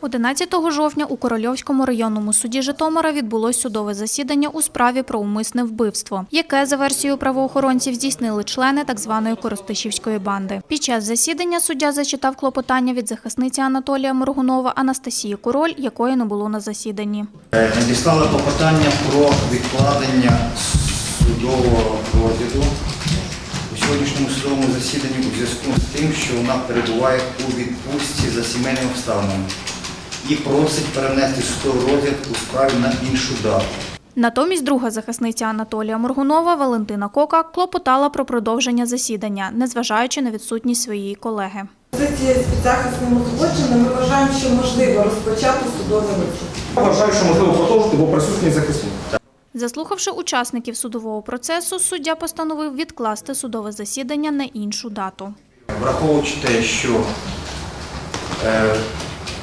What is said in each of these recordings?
11 жовтня у Корольовському районному суді Житомира відбулось судове засідання у справі про умисне вбивство, яке за версією правоохоронців здійснили члени так званої Коростишівської банди. Під час засідання суддя зачитав клопотання від захисниці Анатолія Моргунова Анастасії Король, якої не було на засіданні. Е, Надіслали клопотання про відкладення судового розгляду у сьогоднішньому судовому засіданні у зв'язку з тим, що вона перебуває у відпустці за сімейними обставинами і просить перенести судовий розгляд у справі на іншу дату. Натомість друга захисниця Анатолія Моргунова Валентина Кока клопотала про продовження засідання, незважаючи на відсутність своєї колеги. Позиція з підзахисним узгодженим ми вважаємо, що можливо розпочати судовий розгляд. Вважаю, що можливо продовжити, бо присутній захисник. Заслухавши учасників судового процесу, суддя постановив відкласти судове засідання на іншу дату. Враховуючи те, що е,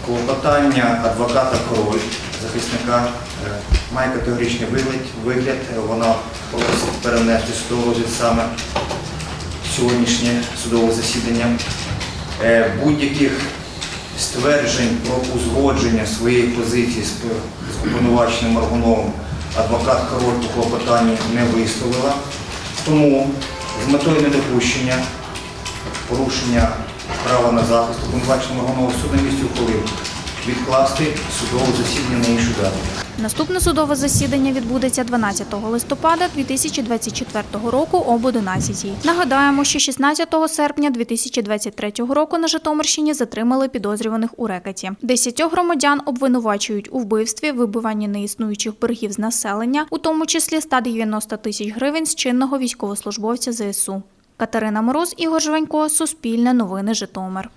клопотання адвоката Король, захисника, е, має категоричний вигляд, вона просить перенести судовий розгляд саме сьогоднішнє судове засідання. Е, Будь-яких стверджень про узгодження своєї позиції з з обвинуваченим Маргуновим адвокат Король по клопотанні не висловила. Тому з метою недопущення порушення права на захист обвинуваченого на місці ухвалив відкласти судове засідання на іншу дату. Наступне судове засідання відбудеться 12 листопада 2024 року об 11 Нагадаємо, що 16 серпня 2023 року на Житомирщині затримали підозрюваних у рекеті. Десятьох громадян обвинувачують у вбивстві, вибиванні неіснуючих боргів з населення, у тому числі 190 тисяч гривень з чинного військовослужбовця ЗСУ. Катерина Мороз, Ігор Жванько, Суспільне новини Житомир.